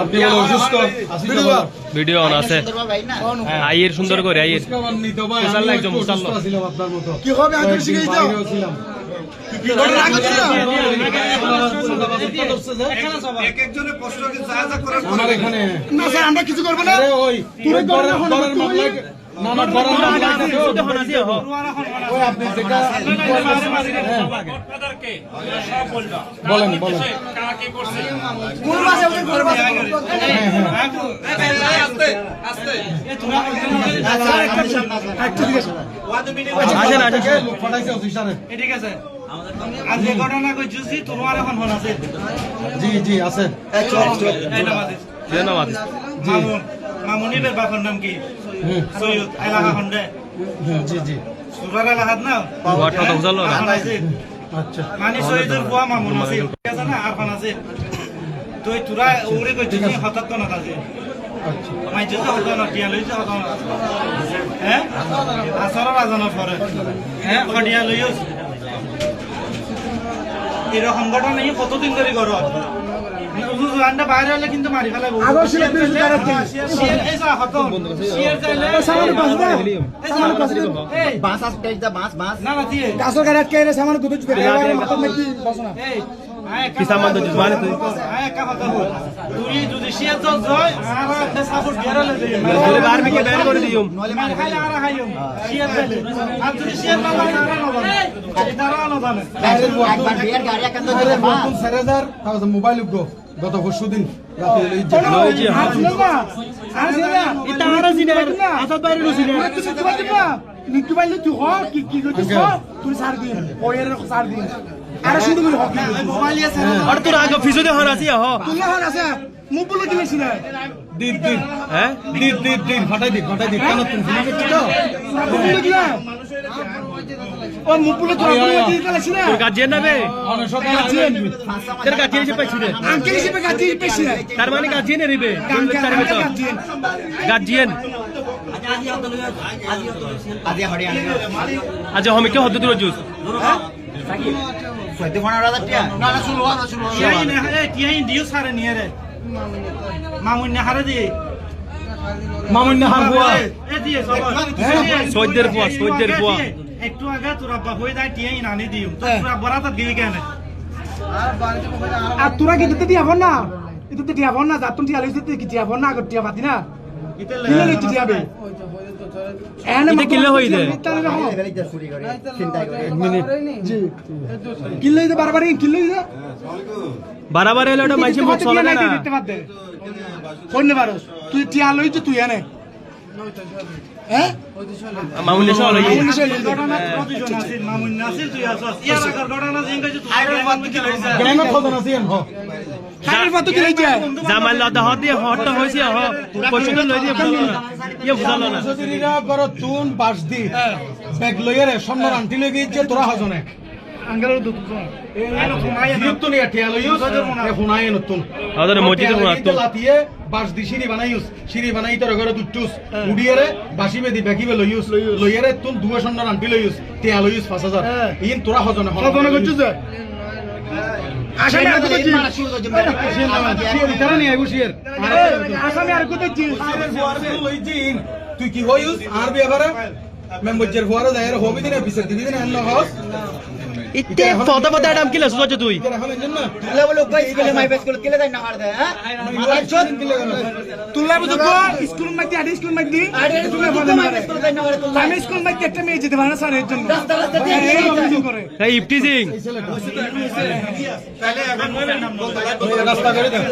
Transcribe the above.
আপনি অসুস্থ। Video on আছে আইয়ের সুন্দর করে আইয়ের মুসাল্লা একটু মুসাল্লা। আপনার মতো। কি হবে আমি ছিলাম। আমরা কিছু করব না হ্যাঁ। বলেন বলেন আসেন আসেন কে অফিসারে? ঠিক আছে ঘটনা কই জুসি তোমার এখন মন আছে জি জি আছে ধন্যবাদ মামুনিবের বাপের নাম কি সৈয়দ এলাকা খন্ডে জি জি। সুগার এলাকাত না আচ্ছা। মানে সৈয়দের বুয়া মামুন আছে না আর খান আছে? তো তোরা ওরে কই হঠাৎ তো আছে। আচ্ছা। মাই জুসি হঠাৎ না টিয়া হ্যাঁ? আসর রাজানোর পরে। হ্যাঁ? খডিয়া এরকম ঘটনা কতদিন ধরে করো আন্ডা বাইরে হলে কিন্তু মারি ফেলাই আগর ছিল বিরোধী দলের team। এই যা হতো শিয়ার চাইলে সামান্য বাস না সামনে বাস এই। বাস আছে টেক বাস বাস। না না দিয়ে। গাছর গাড়ি আটকে এনে সামান্য গুদে চুতে এবার মাথার মধ্যে বসো না। এই। আয় কি সামান মানে তুই তুই যদি আর সাপোর্ট গেরালে দেই করে মানে খাইলে আর আর না আর না জানে একবার বিয়ার গাড়ি একান্ত নতুন স্যারেদার মোবাইল উঠবো গত পরশু দিন তুই সার দিন ওয়ের সার দিন আর শুধু করে হকি মোবাইল আছে আর তোর আগে ফিসো দে হন আসি হ তুই না হার আছে মুখ বলে দিলেছি না? দিন দিন হ্যাঁ? দিন দিন দিন ফাটাই দিন ফাটাই দিন কেন তুমি করছ তো? মুখ বলে দিলাম ও মুখ বলে তোর বলে দিলেছি না? তোর গার্জিয়ান নাবে অনেক সকালে আসেন তোর গার্জিয়ান হিসেবে পাইছি রে। আঙ্কেল হিসেবে গাছি পেছি না তার মানে গার্জিয়ান আঙ্কেল তার গার্জিয়ান আজি হরিয়ানা। আজ আমি কে হদ্দুর জুস চৈধ্য পনেরো হাজার টাকা না না শুরু হওয়া শুরু টিয়াই না রে টিয়াই দিও সারে নিয়ে রে। মামুন না হারে দিয়ে মামুন্না হার বুয়া। এ দিয়ে সবাই। সৈয়দের বুয়া, সৈয়দের বুয়া। একটু আগে তোর আব্বা হয়ে যায় টিয়াই নানি দিও। তোর আব্বা রাত গিয়ে কেন? আর তোরা কি দিতে দিয়া না? এটা তো দিয়া না? যা তুমি দিয়া লইছিস কি দিয়া না আগর দিয়া পাতি না? কিলে লইতে বারবার এলো ওটা মাইছে মুখ চলে না। দিতে পারস তুই টিয়া লইতে তুই এনে। হ্যাঁ? মামুন এসে হলো। মামুন কতজন আছে মামুন নাসির তুই আসস ইয়ার আগর ঘটনা জিং তুই আরে বাদ কি লইছা গ্রামে খোদন আছেন হ। খানের পাতো কি লইতে জামাল লাদা হত দিয়ে হট হইছে হ পছন্দ লই দিয়ে বুঝালো না ইয়ে বুঝালো না সজরিরা করো তুন বাস দি ব্যাগ লইয়ারে সম্মান আন্টি লই গিয়েছে তোরা হজনে আঙ্গেলের দুধ নতুন টিয়া লইউস এ হুনাই নতুন। আদরে মসজিদে হুনা তো লাতিয়ে বাস দি সিঁড়ি বানাইউস সিঁড়ি বানাই তোর ঘরে দুটুস উডিয়ারে বাসি বেদি বেকিবে লইউস লইয়ারে তুন দুয়া সম্মান আন্টি লইউস টিয়া লইউস 5000 ইন তোরা হজনে কখনো করছিস যে। আসামি আর আসামি আর তুই কি হইস? আর বিয়াবারে মেম্বরজের ফুয়ারো দায়ের হবি দিনে বিসের দিবি দিনে আনলো হাউস ইতে ফটো ফটো আডাম কিলা সুজা তুই কই স্কুলে মাই বেস কেলে না হ্যাঁ চোদ তুলা বুঝো স্কুল মাইতে আড়ি স্কুল মাইতে আরে তুলা তুলে মাই বেস করে যাই না মারে তুলে আমি স্কুল মাইতে একটা মেয়ে যেতে পারে না স্যার এর জন্য রাস্তা রাস্তা দিয়ে এই অভিযোগ করে এই ইফটিজিং তাহলে এখন রাস্তা করে দেন